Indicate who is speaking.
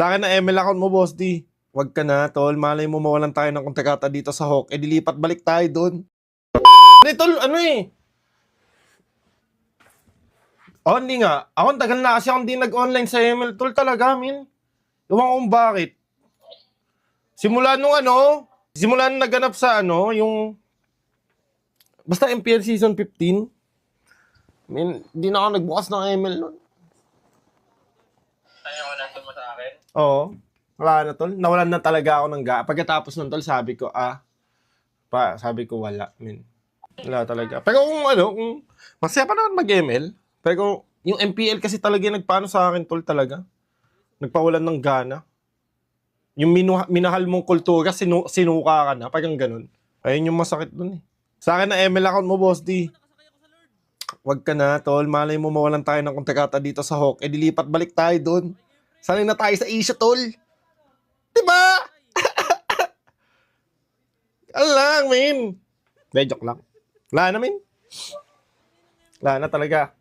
Speaker 1: Sa akin na ML account mo, Boss D. Wag ka na, tol. Malay mo mawalan tayo ng kontakata dito sa Hawk. Eh, dilipat balik tayo doon. Hindi, tol, ano eh. Oh, hindi nga. Ako, tagal na kasi ako hindi nag-online sa ML, tol, talaga, min. Ewan ko kung bakit. Simula nung ano, simula nung naganap sa ano, yung... Basta MPL Season 15. Min, hindi na ako nagbukas ng ML nun.
Speaker 2: Natin mo sa akin.
Speaker 1: Oo. Wala na tol. Nawalan na talaga ako ng ga. Pagkatapos nun tol, sabi ko, ah, pa, sabi ko wala, min. Wala talaga. Pero kung ano, kung masaya pa naman mag-ML. Pero yung MPL kasi talaga yung nagpaano sa akin tol talaga. Nagpawalan ng gana. Yung minu- minahal mong kultura, sinu- sinuka ka na. Parang ganun. Ayun yung masakit dun eh. Sa akin na ML account mo, Boss D. Wag ka na, tol. Malay mo mawalan tayo ng kontakata dito sa Hawk. Eh, dilipat balik tayo doon. Sanay na tayo sa Asia, tol. Diba? Ano lang, min. Hindi, joke lang. Wala na, min. Wala na talaga.